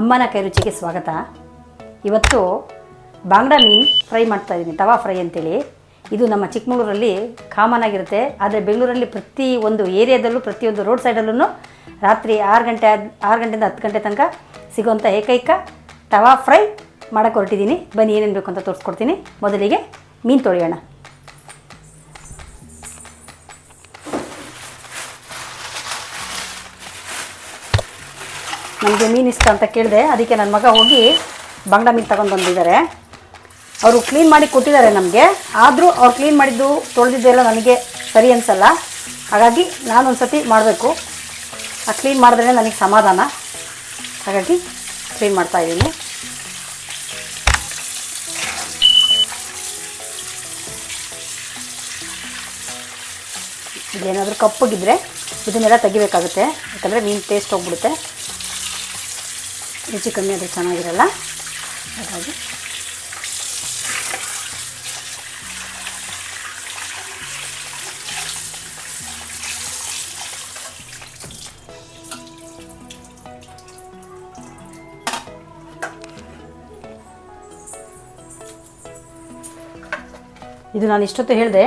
ಅಮ್ಮನ ಕೈ ರುಚಿಗೆ ಸ್ವಾಗತ. ಇವತ್ತು ಬಾಂಗ್ಡಾ ಮೀನು ಫ್ರೈ ಮಾಡ್ತಾ ಇದ್ದೀನಿ, ತವಾ ಫ್ರೈ ಅಂತೇಳಿ. ಇದು ನಮ್ಮ ಚಿಕ್ಕಮಗಳೂರಲ್ಲಿ ಕಾಮನ್ ಆಗಿರುತ್ತೆ. ಆದರೆ ಬೆಂಗಳೂರಲ್ಲಿ ಪ್ರತಿ ಒಂದು ಏರಿಯಾದಲ್ಲೂ, ಪ್ರತಿಯೊಂದು ರೋಡ್ ಸೈಡಲ್ಲೂ ರಾತ್ರಿ ಆರು ಗಂಟೆ ಆರು ಗಂಟೆಯಿಂದ ಹತ್ತು ಗಂಟೆ ತನಕ ಸಿಗುವಂಥ ಏಕೈಕ ತವಾ ಫ್ರೈ ಮಾಡೋಕ್ಕೆ ಹೊರಟಿದ್ದೀನಿ. ಬನ್ನಿ ಏನೇನು ಬೇಕು ಅಂತ ತೋರಿಸ್ಕೊಡ್ತೀನಿ. ಮೊದಲಿಗೆ ಮೀನು ತೊಳೆಯೋಣ. ನನಗೆ ಮೀನು ಇಷ್ಟ ಅಂತ ಕೇಳಿದೆ, ಅದಕ್ಕೆ ನನ್ನ ಮಗ ಹೋಗಿ ಬಂಗಡ ಮೀನು ತಗೊಂಡು ಬಂದಿದ್ದಾರೆ. ಅವರು ಕ್ಲೀನ್ ಮಾಡಿ ಕೊಟ್ಟಿದ್ದಾರೆ ನಮಗೆ. ಆದರೂ ಅವ್ರು ಕ್ಲೀನ್ ಮಾಡಿದ್ದು ತೊಳೆದಿದ್ದೆಲ್ಲ ನನಗೆ ಸರಿ ಅನಿಸಲ್ಲ. ಹಾಗಾಗಿ ನಾನೊಂದು ಸತಿ ಮಾಡಬೇಕು. ಆ ಕ್ಲೀನ್ ಮಾಡಿದ್ರೆ ನನಗೆ ಸಮಾಧಾನ. ಹಾಗಾಗಿ ಕ್ಲೀನ್ ಮಾಡ್ತಾ ಇದ್ದೀನಿ ಇದೇನಾದರೂ ಕಪ್ಪಗಿದ್ರೆ ಇದನ್ನೆಲ್ಲ ತೆಗಿಬೇಕಾಗುತ್ತೆ. ಯಾಕಂದರೆ ಮೀನು ಟೇಸ್ಟ್ ಹೋಗ್ಬಿಡುತ್ತೆ. ರುಚಿ ಕಮ್ಮಿ ಆದರೆ ಚೆನ್ನಾಗಿರಲ್ಲ? ಹಾಗಾಗಿ. ಇದು ನಾನು ಇಷ್ಟೊತ್ತು ಹೇಳಿದೆ,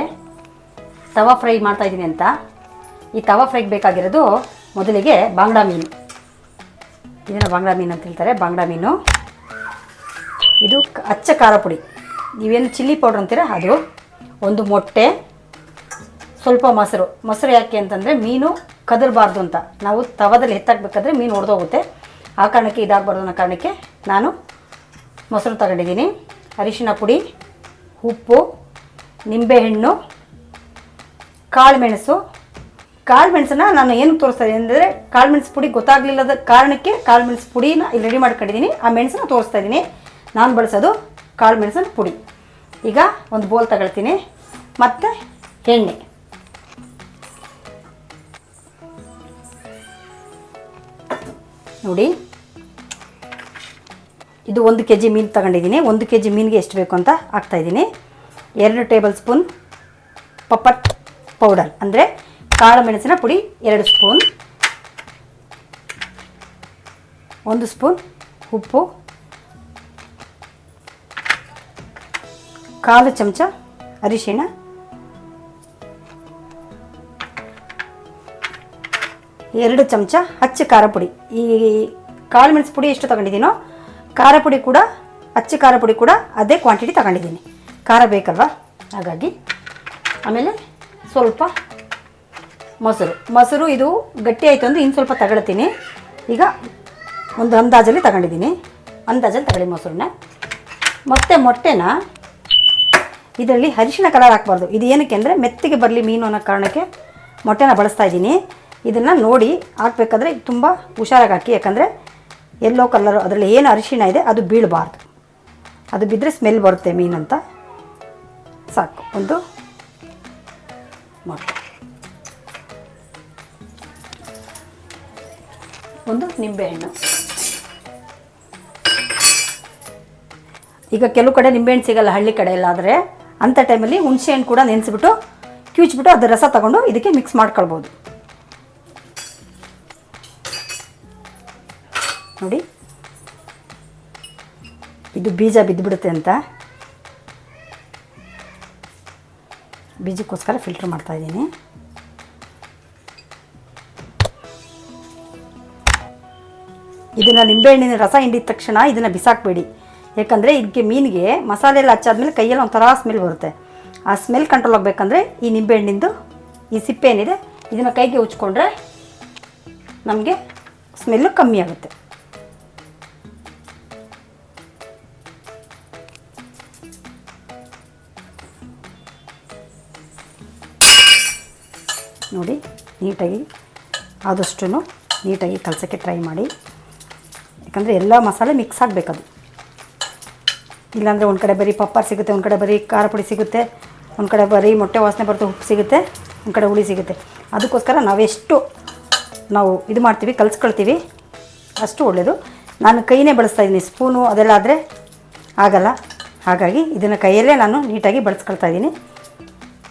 ತವಾ ಫ್ರೈ ಮಾಡ್ತಾ ಇದ್ದೀನಿ ಅಂತ. ಈ ತವಾ ಫ್ರೈಗೆ ಬೇಕಾಗಿರೋದು ಮೊದಲಿಗೆ ಬಾಂಗ್ಡಾ ಮೀನು. ಇದನ್ನು ಬಾಂಗ್ಡಾ ಮೀನು ಅಂತ ಹೇಳ್ತಾರೆ ಬಾಂಗ್ಡಾ ಮೀನು. ಇದು ಅಚ್ಚ ಖಾರ ಪುಡಿ. ನೀವೇನು ಚಿಲ್ಲಿ ಪೌಡ್ರ್ ಅಂತೀರ, ಅದು. ಒಂದು ಮೊಟ್ಟೆ, ಸ್ವಲ್ಪ ಮೊಸರು. ಮೊಸರು ಯಾಕೆ ಅಂತಂದರೆ, ಮೀನು ಕದಲಬಾರ್ದು ಅಂತ. ನಾವು ತವದಲ್ಲಿ ಎತ್ತಾಕಬೇಕಾದ್ರೆ ಮೀನು ಒಡೆದೋಗುತ್ತೆ. ಆ ಕಾರಣಕ್ಕೆ ಇದಾಗಬಾರ್ದು ಅನ್ನೋ ಕಾರಣಕ್ಕೆ ನಾನು ಮೊಸರು ತಗೊಂಡಿದ್ದೀನಿ. ಅರಿಶಿನ ಪುಡಿ, ಉಪ್ಪು, ನಿಂಬೆಹಣ್ಣು ಕಾಳುಮೆಣಸು ಕಾಳುಮೆಣಸನ್ನ ನಾನು ಏನು ತೋರಿಸ್ತಾ ಇದ್ದೀನಿ ಅಂದರೆ ಕಾಳುಮೆಣಸು ಪುಡಿ ಗೊತ್ತಾಗಲಿಲ್ಲದ ಕಾರಣಕ್ಕೆ ಕಾಳುಮೆಣಸು ಪುಡಿನ ಇಲ್ಲಿ ರೆಡಿ ಮಾಡ್ಕೊಂಡಿದ್ದೀನಿ ಆ ಮೆಣಸನ್ನ ತೋರಿಸ್ತಾ ಇದ್ದೀನಿ ನಾನು ಬಳಸೋದು ಕಾಳುಮೆಣಸಿನ ಪುಡಿ. ಈಗ ಒಂದು ಬೋಲ್ ತಗೊಳ್ತೀನಿ. ಮತ್ತು ಎಣ್ಣೆ. ನೋಡಿ. ಇದು ಒಂದು ಕೆ ಜಿ ಮೀನು ತಗೊಂಡಿದ್ದೀನಿ ಒಂದು ಕೆ ಜಿ ಮೀನಿಗೆ ಎಷ್ಟು ಬೇಕು ಅಂತ ಹಾಕ್ತಾಯಿದ್ದೀನಿ ಎರಡು ಟೇಬಲ್ ಸ್ಪೂನ್ ಪಪ್ಪಟ್ ಪೌಡರ್. ಅಂದರೆ ಕಾಳು ಮೆಣಸಿನ ಪುಡಿ ಎರಡು ಸ್ಪೂನ್. ಒಂದು ಸ್ಪೂನ್ ಉಪ್ಪು. ಕಾಲು ಚಮಚ ಅರಿಶಿಣ. ಎರಡು ಚಮಚ ಹಚ್ಚ ಖಾರ ಪುಡಿ. ಈ ಕಾಳು ಮೆಣಸು ಪುಡಿ ಎಷ್ಟು ತಗೊಂಡಿದ್ದೀನೋ ಖಾರ ಪುಡಿ ಕೂಡ, ಹಚ್ಚ ಖಾರ ಪುಡಿ ಕೂಡ ಅದೇ ಕ್ವಾಂಟಿಟಿ ತಗೊಂಡಿದ್ದೀನಿ. ಖಾರ ಬೇಕಲ್ವಾ? ಹಾಗಾಗಿ ಆಮೇಲೆ ಸ್ವಲ್ಪ ಮೊಸರು. ಮೊಸರು ಇದು ಗಟ್ಟಿ ಆಯಿತು ಅಂದರೆ ಇನ್ನು ಸ್ವಲ್ಪ ತಗೊಳ್ತೀನಿ. ಈಗ ಒಂದು ಅಂದಾಜಲ್ಲಿ ತಗೊಂಡಿದ್ದೀನಿ. ಅಂದಾಜಲ್ಲಿ ತಗೊಳ್ಳಿ ಮೊಸರನ್ನ. ಮತ್ತೆ ಮೊಟ್ಟೆನ ಇದರಲ್ಲಿ ಅರಿಶಿಣ ಕಲರ್ ಹಾಕ್ಬಾರ್ದು. ಇದು ಏನಕ್ಕೆ ಅಂದರೆ ಮೆತ್ತಿಗೆ ಬರಲಿ ಮೀನು ಅನ್ನೋ ಕಾರಣಕ್ಕೆ ಮೊಟ್ಟೆನ ಬಳಸ್ತಾ ಇದ್ದೀನಿ. ಇದನ್ನು ನೋಡಿ ಹಾಕ್ಬೇಕಾದ್ರೆ ತುಂಬ ಹುಷಾರಾಗಿ ಹಾಕಿ. ಯಾಕಂದರೆ ಎಲ್ಲೋ ಕಲರ್ ಅದರಲ್ಲಿ ಏನು ಅರಿಶಿಣ ಇದೆ, ಅದು ಬೀಳಬಾರ್ದು. ಅದು ಬಿದ್ದರೆ ಸ್ಮೆಲ್ ಬರುತ್ತೆ ಮೀನಂತ ಸಾಕು. ಒಂದು ಮೊಟ್ಟೆ. ಒಂದು ನಿಂಬೆಹಣ್ಣು ಈಗ ಕೆಲವು ಕಡೆ ನಿಂಬೆಹಣ್ಣು ಸಿಗಲ್ಲ ಹಳ್ಳಿ ಕಡೆ ಎಲ್ಲ, ಆದರೆ ಅಂಥ ಟೈಮಲ್ಲಿ ಹುಣಸೆಹಣ್ಣು ಕೂಡ ನೆನೆಸಿಬಿಟ್ಟು ಕ್ಯೂಚ್ಬಿಟ್ಟು ಅದು ರಸ ತಗೊಂಡು ಇದಕ್ಕೆ ಮಿಕ್ಸ್ ಮಾಡ್ಕೊಳ್ಬೋದು. ನೋಡಿ. ಇದು ಬೀಜ ಬಿದ್ದುಬಿಡುತ್ತೆ ಅಂತ. ಬೀಜಕ್ಕೋಸ್ಕರ ಫಿಲ್ಟ್ರ್ ಮಾಡ್ತಾ ಇದನ್ನು ನಿಂಬೆಹಣ್ಣಿನ ರಸ ಹಿಂಡಿದ ತಕ್ಷಣ ಇದನ್ನು ಬಿಸಾಕಬೇಡಿ. ಯಾಕಂದರೆ ಇದಕ್ಕೆ ಮೀನಿಗೆ ಮಸಾಲೆ ಎಲ್ಲ ಹಚ್ಚಾದ್ಮೇಲೆ ಕೈಯಲ್ಲಿ ಒಂಥರ ಸ್ಮೆಲ್ ಬರುತ್ತೆ. ಆ ಸ್ಮೆಲ್ ಕಂಟ್ರೋಲ್ ಆಗಬೇಕಂದ್ರೆ ಈ ನಿಂಬೆಹಣ್ಣಿಂದು ಈ ಸಿಪ್ಪೆ ಏನಿದೆ, ಇದನ್ನು ಕೈಗೆ ಉಚ್ಕೊಂಡ್ರೆ ನಮಗೆ ಸ್ಮೆಲ್ಲು ಕಮ್ಮಿ ಆಗುತ್ತೆ. ನೋಡಿ, ನೀಟಾಗಿ ಆದಷ್ಟು ನೀಟಾಗಿ ಕಲಸೋಕ್ಕೆ ಟ್ರೈ ಮಾಡಿ. ಯಾಕಂದರೆ ಎಲ್ಲ ಮಸಾಲೆ ಮಿಕ್ಸ್ ಆಗಬೇಕದು. ಇಲ್ಲಾಂದರೆ ಒಂದು ಕಡೆ ಬರೀ ಪಪ್ಪರ್ ಸಿಗುತ್ತೆ, ಒಂದು ಕಡೆ ಬರೀ ಖಾರ ಪುಡಿ ಸಿಗುತ್ತೆ, ಒಂದು ಕಡೆ ಬರೀ ಮೊಟ್ಟೆ ವಾಸನೆ ಬರುತ್ತೆ, ಉಪ್ಪು ಸಿಗುತ್ತೆ, ಒಂದು ಕಡೆ ಹುಳಿ ಸಿಗುತ್ತೆ. ಅದಕ್ಕೋಸ್ಕರ ನಾವೆಷ್ಟು ನಾವು ಇದು ಮಾಡ್ತೀವಿ, ಕಲಿಸ್ಕೊಳ್ತೀವಿ, ಅಷ್ಟು ಒಳ್ಳೆಯದು ನಾನು ಕೈನೇ ಬಳಸ್ತಾ ಇದ್ದೀನಿ, ಸ್ಪೂನು ಅದೆಲ್ಲ ಆದರೆ ಆಗಲ್ಲ. ಹಾಗಾಗಿ ಇದನ್ನು ಕೈಯಲ್ಲೇ ನಾನು ನೀಟಾಗಿ ಬಳಸ್ಕೊಳ್ತಾ ಇದ್ದೀನಿ.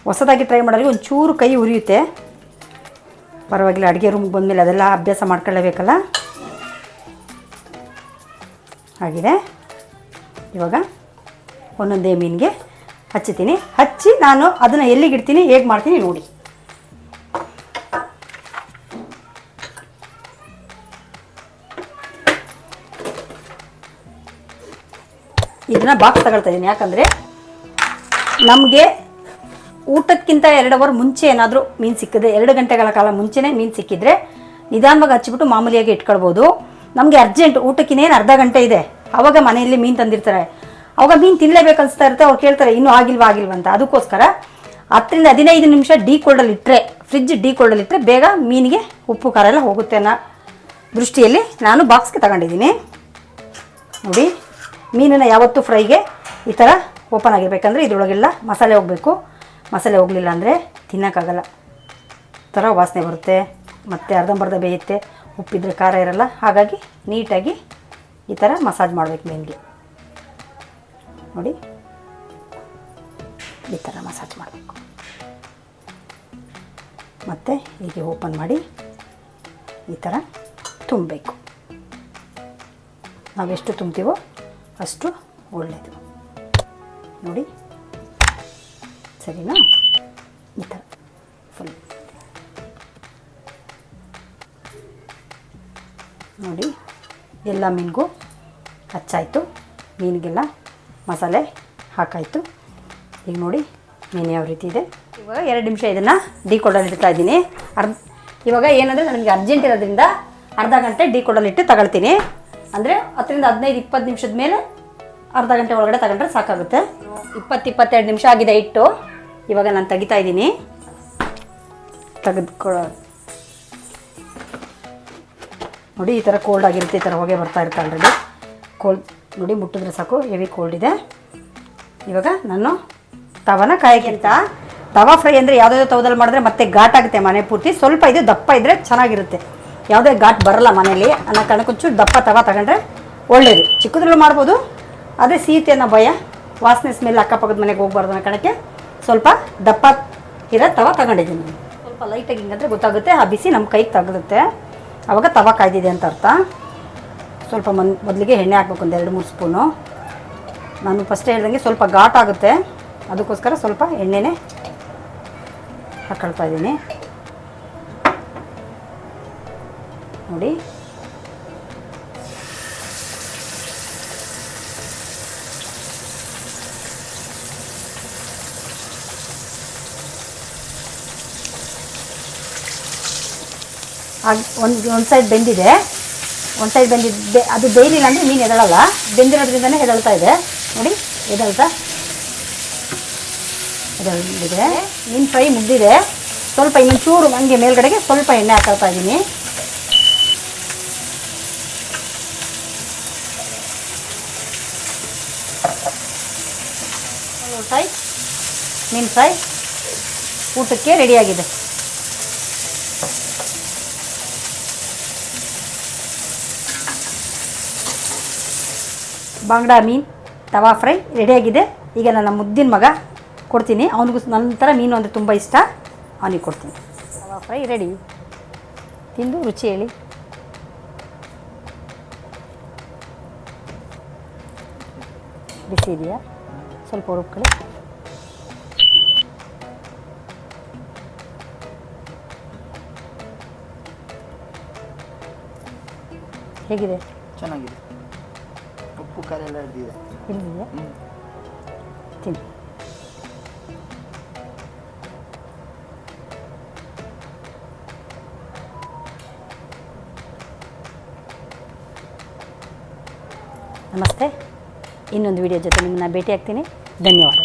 ಹೊಸದಾಗಿ ಟ್ರೈ ಮಾಡೋರಿಗೆ ಒಂಚೂರು ಕೈ ಉರಿಯುತ್ತೆ. ಪರವಾಗಿಲ್ಲ, ಅಡುಗೆ ರೂಮ್ಗೆ ಬಂದಮೇಲೆ ಅದೆಲ್ಲ ಅಭ್ಯಾಸ ಮಾಡ್ಕೊಳ್ಳೇಬೇಕಲ್ಲ? ಆಗಿದೆ ಇವಾಗ ಒಂದೊಂದೇ ಮೀನಿಗೆ ಹಚ್ಚುತ್ತೀನಿ. ಹಚ್ಚಿ ನಾನು ಅದನ್ನು ಎಲ್ಲಿಗೆ ಇಡ್ತೀನಿ, ಹೇಗೆ ಮಾಡ್ತೀನಿ ನೋಡಿ. ಇದನ್ನ ಬಾಕ್ಸ್ ತಗೊಳ್ತಾ ಇದ್ದೀನಿ ಯಾಕಂದರೆ ನಮಗೆ ಊಟಕ್ಕಿಂತ ಎರಡು ಅವರ್ ಮುಂಚೆ ಏನಾದರೂ ಮೀನು ಸಿಕ್ಕಿದ್ರೆ, ಎರಡು ಗಂಟೆಗಳ ಕಾಲ ಮುಂಚೆನೇ ಮೀನು ಸಿಕ್ಕಿದ್ರೆ ನಿಧಾನವಾಗಿ ಹಚ್ಚಿಬಿಟ್ಟು ಮಾಮೂಲಿಯಾಗಿ ಇಟ್ಕೊಳ್ಬೋದು. ನಮಗೆ ಅರ್ಜೆಂಟ್ ಊಟಕ್ಕಿನ್ನೇನು ಅರ್ಧ ಗಂಟೆ ಇದೆ. ಅವಾಗ ಮನೆಯಲ್ಲಿ ಮೀನು ತಂದಿರ್ತಾರೆ. ಅವಾಗ ಮೀನು ತಿನ್ನಲೇಬೇಕು ಅನಿಸ್ತಾ ಇರುತ್ತೆ. ಅವ್ರು ಕೇಳ್ತಾರೆ, ಇನ್ನೂ ಆಗಿಲ್ವಾ, ಆಗಿಲ್ವ? ಅಂತ. ಅದಕ್ಕೋಸ್ಕರ ಹತ್ತರಿಂದ ಹದಿನೈದು ನಿಮಿಷ ಡೀ ಕೋಲ್ಡಲ್ಲಿ ಇಟ್ಟರೆ ಫ್ರಿಜ್ ಡೀ ಕೋಲ್ಡಲ್ಲಿ ಇಟ್ಟರೆ ಬೇಗ ಮೀನಿಗೆ ಉಪ್ಪು, ಖಾರ ಎಲ್ಲ ಹೋಗುತ್ತೆ ಅನ್ನೋ ದೃಷ್ಟಿಯಲ್ಲಿ ನಾನು ಬಾಕ್ಸ್ಗೆ ತಗೊಂಡಿದ್ದೀನಿ. ನೋಡಿ, ಮೀನನ್ನು ಯಾವತ್ತೂ ಫ್ರೈಗೆ ಈ ಥರ ಓಪನ್ ಆಗಿರಬೇಕಂದ್ರೆ ಇದ್ರೊಳಗೆಲ್ಲ ಮಸಾಲೆ ಹೋಗಬೇಕು. ಮಸಾಲೆ ಹೋಗಲಿಲ್ಲ ಅಂದರೆ ತಿನ್ನೋಕ್ಕಾಗಲ್ಲ. ಥರ ವಾಸನೆ ಬರುತ್ತೆ. ಮತ್ತು ಅರ್ಧಂಬರ್ಧ ಬೇಯುತ್ತೆ. ಉಪ್ಪಿದ್ರೆ ಖಾರ ಇರಲ್ಲ. ಹಾಗಾಗಿ ನೀಟಾಗಿ ಈ ಥರ ಮಸಾಜ್ ಮಾಡಬೇಕು ಮೇನ್ಗೆ ನೋಡಿ. ಈ ಥರ ಮಸಾಜ್ ಮಾಡಬೇಕು. ಮತ್ತು ಹೀಗೆ ಓಪನ್ ಮಾಡಿ ಈ ಥರ ತುಂಬಬೇಕು. ನಾವೆಷ್ಟು ತುಂಬ್ತೀವೋ ಅಷ್ಟು ಒಳ್ಳೆಯದು ನೋಡಿ. ಸರಿನಾ? ಈ ಥರ ಫುಲ್. ನೋಡಿ, ಎಲ್ಲ ಮೀನಿಗೂ ಹಚ್ಚಾಯಿತು ಮೀನಿಗೆಲ್ಲ ಮಸಾಲೆ ಹಾಕಾಯಿತು. ಈಗ ನೋಡಿ, ಮೀನು ಯಾವ ರೀತಿ ಇದೆ. ಇವಾಗ ಎರಡು ನಿಮಿಷ ಇದನ್ನು ಡಿ ಇಡ್ತಾ ಇದ್ದೀನಿ. ಅರ್ಧ ಇವಾಗ ಏನಂದರೆ ನನಗೆ ಅರ್ಜೆಂಟ್ ಇರೋದ್ರಿಂದ ಅರ್ಧ ಗಂಟೆ ಡಿ ಇಟ್ಟು ತಗೊಳ್ತೀನಿ. ಅಂದರೆ ಹತ್ತರಿಂದ ಹದಿನೈದು, ಇಪ್ಪತ್ತು ನಿಮಿಷದ ಮೇಲೆ ಅರ್ಧ ಗಂಟೆ ಒಳಗಡೆ ತಗೊಂಡ್ರೆ ಸಾಕಾಗುತ್ತೆ. ಇಪ್ಪತ್ತು, ಇಪ್ಪತ್ತೆರಡು ನಿಮಿಷ ಆಗಿದೆ ಇಟ್ಟು. ಇವಾಗ ನಾನು ತೆಗಿತಾ ಇದ್ದೀನಿ. ತೆಗೆದುಕೊಳ್ಳೋ ನೋಡಿ, ಈ ಥರ ಕೋಲ್ಡ್ ಆಗಿರುತ್ತೆ, ಈ ಥರ ಹೊಗೆ ಬರ್ತಾ ಇರುತ್ತೆ ಆಲ್ರೆಡಿ ಕೋಲ್ಡ್ ನೋಡಿ, ಮುಟ್ಟಿದ್ರೆ ಸಾಕು ಹೆವಿ ಕೋಲ್ಡ್ ಇದೆ. ಇವಾಗ ನಾನು ತವನ ಕಾಯಕ್ಕಿಂತ, ತವ ಫ್ರೈ ಅಂದರೆ ಯಾವುದೋ ತವದಲ್ಲಿ ಮಾಡಿದ್ರೆ ಮತ್ತೆ ಘಾಟ್ ಆಗುತ್ತೆ ಮನೆ ಪೂರ್ತಿ. ಸ್ವಲ್ಪ ಇದು ದಪ್ಪ ಇದ್ದರೆ ಚೆನ್ನಾಗಿರುತ್ತೆ. ಯಾವುದೇ ಘಾಟ್ ಬರಲ್ಲ ಮನೇಲಿ ಅನ್ನೋ ಕಾರಣಕ್ಕೆ ಒಂಚೂರು ದಪ್ಪ ತವ ತಗೊಂಡ್ರೆ ಒಳ್ಳೇದು. ಚಿಕ್ಕದ್ರಲ್ಲೂ ಮಾಡ್ಬೋದು. ಅದೇ ಸೀತೆ ಅನ್ನೋ ಭಯ, ವಾಸನೆ ಸ್ಮೆಲ್ ಅಕ್ಕಪಕ್ಕದ ಮನೆಗೆ ಹೋಗ್ಬಾರ್ದು ಅನ್ನೋ ಕಣಕ್ಕೆ ಸ್ವಲ್ಪ ದಪ್ಪ ಇರೋ ತವ ತಗೊಂಡಿದ್ದೀನಿ. ಸ್ವಲ್ಪ ಲೈಟಾಗಿ ಹಿಂಗಂದ್ರೆ ಗೊತ್ತಾಗುತ್ತೆ, ಆ ಬಿಸಿ ನಮ್ಮ ಕೈಗೆ ತಗುತ್ತೆ ಆವಾಗ ತವ ಕಾಯ್ದಿದೆ ಅಂತ ಅರ್ಥ. ಸ್ವಲ್ಪ ಮನ್, ಮೊದಲಿಗೆ ಎಣ್ಣೆ ಹಾಕ್ಬೇಕು ಒಂದು ಎರಡು ಮೂರು ಸ್ಪೂನು. ನಾನು ಫಸ್ಟ್ ಹೇಳ್ದಂಗೆ ಸ್ವಲ್ಪ ಘಾಟ್ ಆಗುತ್ತೆ. ಅದಕ್ಕೋಸ್ಕರ ಸ್ವಲ್ಪ ಎಣ್ಣೆನೇ ಹಾಕೊಳ್ತಾ ಇದ್ದೀನಿ. ನೋಡಿ. ಒಂದು ಒಂದು ಸೈಡ್ ಬೆಂದಿದೆ. ಒಂದು ಸೈಡ್ ಬೆಂದಿದೆ ಅದು ಬೇಯಲಿಲ್ಲ ಅಂದರೆ ಮೀನು ಎದಳಲ್ಲ. ಬೆಂದಿರೋದ್ರಿಂದನೇ ಎದಳ್ತಾ ಇದೆ. ನೋಡಿ ಎದಳ್ತಾ ಎದಳಿದೆ ಮೀನು ಫ್ರೈ ಮುಗ್ದಿದೆ. ಸ್ವಲ್ಪ ಇನ್ನೊಂದು ಚೂರು ಹಂಗೆ ಮೇಲ್ಗಡೆಗೆ ಸ್ವಲ್ಪ ಎಣ್ಣೆ ಹಾಕೊಳ್ತಾ ಇದ್ದೀನಿ ಫ್ರೈ ಮೀನು ಫ್ರೈ ಊಟಕ್ಕೆ ರೆಡಿಯಾಗಿದೆ ಬಾಂಗ್ಡಾ ಮೀನು ತವಾ ಫ್ರೈ ರೆಡಿಯಾಗಿದೆ. ಈಗ ನನ್ನ ಮುದ್ದಿನ ಮಗ ಕೊಡ್ತೀನಿ. ಅವನಿಗೂ ನಂತರ ಮೀನು ಅಂದರೆ ತುಂಬ ಇಷ್ಟ. ಅವನಿಗೆ ಕೊಡ್ತೀನಿ. Tawa fry ready. ತಿಂದು ರುಚಿ ಹೇಳಿ. ಬಿಸಿ ಇದೆಯಾ? ಸ್ವಲ್ಪ ಹುಡುಕಳಿ ಹೇಗಿದೆ? ಚೆನ್ನಾಗಿದೆ. ಖಾರ ಎಲ್ಲ ಹಿಡಿದಿದೆ ಇಲ್ಲಿದೆಯಾ ತಿನ್ನಿ ನಮಸ್ತೆ ಇನ್ನೊಂದು ವಿಡಿಯೋ ಜೊತೆ ನಿಮ್ಮನ್ನ ಭೇಟಿ ಆಗ್ತೀನಿ ಧನ್ಯವಾದ.